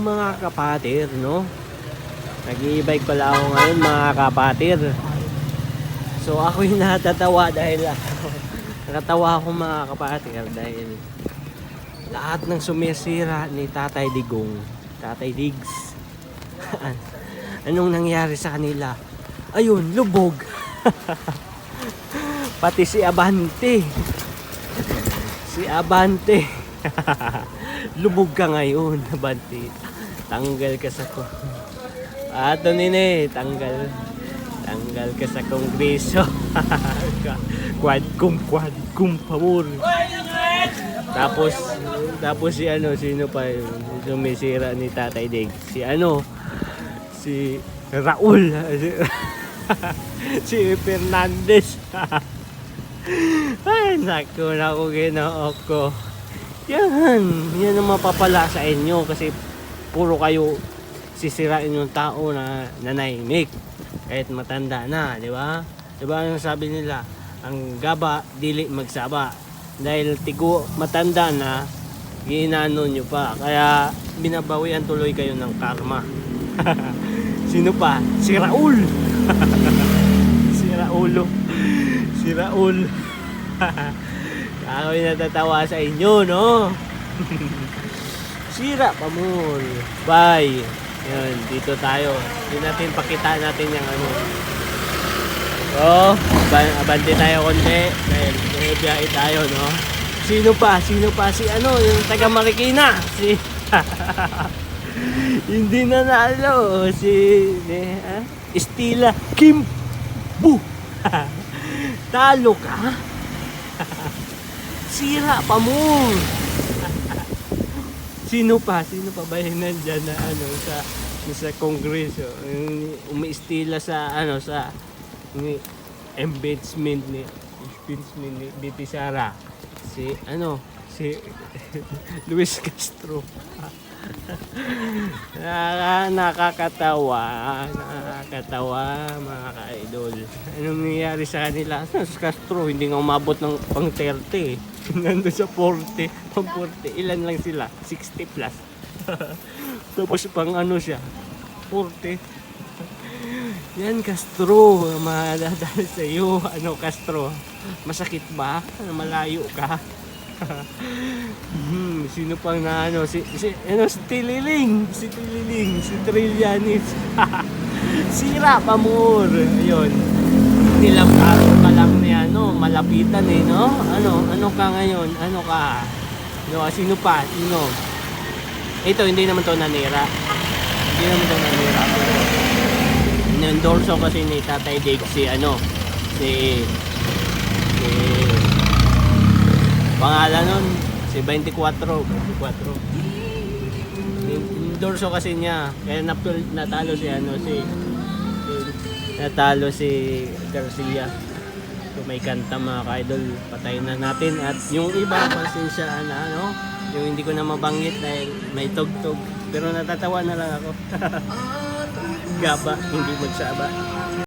Mga kapatir, no? Nag-i-bike pala ako ngayon mga kapatir. So ako yung natatawa dahil nakatawa ako mga kapatir dahil lahat ng sumisira ni Tatay Digong, Tatay Digs. Anong nangyari sa kanila? Ayun, lubog. Pati si Abante. Si Abante. Lubog ka ngayon, Abante. Tanggal ka sa ko. Ato nini, tanggal. Tanggal ka sa kongreso. quad cum quad cum pamor. Tapos tapos si ano, sino pa yun? Sumisira ni Tatay Dig. Si ano? Si Raul. si Fernandez. Ay, naku, naku, ginoo ko. Yan, yan ang mapapala sa inyo kasi puro kayo sisirain yung tao na nanahimik kahit matanda na, di ba? Di ba ang sabi nila, ang gaba, dili magsaba. Dahil tigo matanda na, ginano nyo pa. Kaya binabawian tuloy kayo ng karma. Sino pa? Si Raul! si Raulo. Si Raul. Ako'y natatawa sa inyo, no? Sira pa mo. Bye. Yan, dito tayo. Hindi natin pakita natin yung ano. So, aban- abante tayo konti. Dahil may biyahe tayo, no? Sino pa? Sino pa? Si ano? Yung taga Marikina. Si... Hindi nanalo. Si... Eh, ah? Estila Kim Bu. Talo ka? Sira pa mo. Sino pa? Sino pa ba yung nandyan na ano sa sa kongreso? Yung umiistila sa ano sa ni embedment ni embedment ni BP Sara. Si ano si Luis Castro. Nakaka, nakakatawa, nakakatawa mga ka-idol. Anong nangyayari sa kanila? Si Castro, hindi nga umabot ng pang 30. Nandun sa 40, pang 40. Ilan lang sila? 60 plus. Tapos pang ano siya? 40. Yan Castro, madadal sa iyo. Ano Castro? Masakit ba? Malayo ka? Hmm, sino pang na ano si, si ano si Tililing, si Tililing, si Trillanis. Sira pamor. Ayun. Nilang araw ka lang ni ano, malapitan eh, no? Ano, ano ka ngayon? Ano ka? No, sino pa? Sino? Ito, hindi naman to nanira. Hindi naman to nanira. Nendorso kasi ni Tatay Dig si ano, si si pangalan nun, si 24, 24. Endorso kasi niya, kaya napul, natalo si ano, si, si natalo si Garcia. So may kanta mga ka-idol, patayin na natin. At yung iba, pasensya na ano, yung hindi ko na mabanggit dahil may tugtog. Pero natatawa na lang ako. Gaba, hindi magsaba.